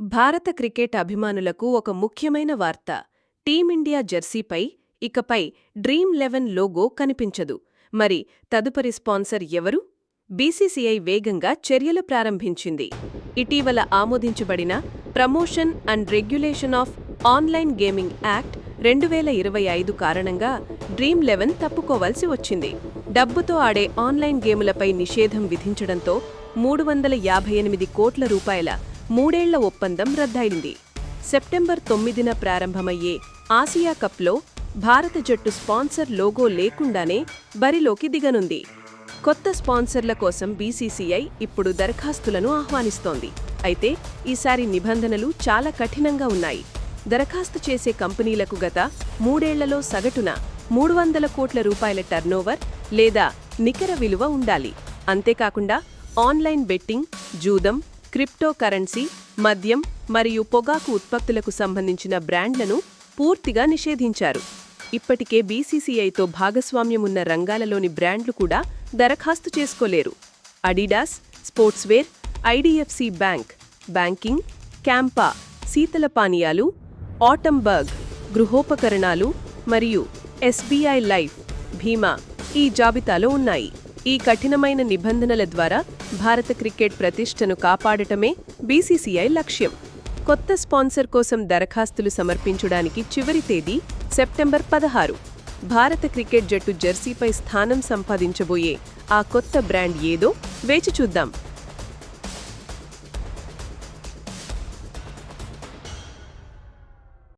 భారత క్రికెట్ అభిమానులకు ఒక ముఖ్యమైన వార్త. టీమిండియా జెర్సీపై ఇకపై డ్రీమ్ లెవెన్ లోగో కనిపించదు. మరి తదుపరి స్పాన్సర్ ఎవరు? బీసీసీఐ వేగంగా చర్యలు ప్రారంభించింది. ఇటీవల ఆమోదించబడిన promotion and regulation of online gaming act రెండు వేల ఇరవై ఐదు కారణంగా డ్రీమ్ లెవెన్ తప్పుకోవాల్సి వచ్చింది. డబ్బుతో ఆడే ఆన్లైన్ గేములపై నిషేధం విధించడంతో మూడు వందల యాభై ఎనిమిది కోట్ల రూపాయల మూడేళ్ళ ఒప్పందం రద్దయింది. సెప్టెంబర్ తొమ్మిదిన ప్రారంభమయ్యే ఆసియా కప్లో భారత జట్టు స్పాన్సర్ లోగో లేకుండానే బరిలోకి దిగనుంది. కొత్త స్పాన్సర్ల కోసం బీసీసీఐ ఇప్పుడు దరఖాస్తులను ఆహ్వానిస్తోంది. అయితే ఈసారి నిబంధనలు చాలా కఠినంగా ఉన్నాయి. దరఖాస్తు చేసే కంపెనీలకు గత మూడేళ్ళలో సగటున మూడు వందల కోట్ల రూపాయల టర్నోవర్ లేదా నికర విలువ ఉండాలి. అంతేకాకుండా ఆన్లైన్ బెట్టింగ్ జూదం క్రిప్టో కరెన్సీ మద్యం మరియు పొగాకు ఉత్పత్తులకు సంబంధించిన బ్రాండ్లను పూర్తిగా నిషేధించారు. ఇప్పటికే బీసీసీఐతో భాగస్వామ్యమున్న రంగాలలోని బ్రాండ్లు కూడా దరఖాస్తు చేసుకోలేరు. Adidas sportswear IDFC bank banking Campa శీతల పానీయాలు ఆటంబర్గ్ గృహోపకరణాలు మరియు ఎస్బీఐ లైఫ్ భీమా ఈ జాబితాలో ఉన్నాయి. ఈ కఠినమైన నిబంధనల ద్వారా భారత క్రికెట్ ప్రతిష్టను కాపాడటమే బీసీసీఐ లక్ష్యం. కొత్త స్పాన్సర్ కోసం దరఖాస్తులు సమర్పించడానికి చివరి తేదీ సెప్టెంబర్ పదహారు. భారత క్రికెట్ జట్టు జెర్సీపై స్థానం సంపాదించబోయే ఆ కొత్త బ్రాండ్ ఏదో వేచి చూద్దాం.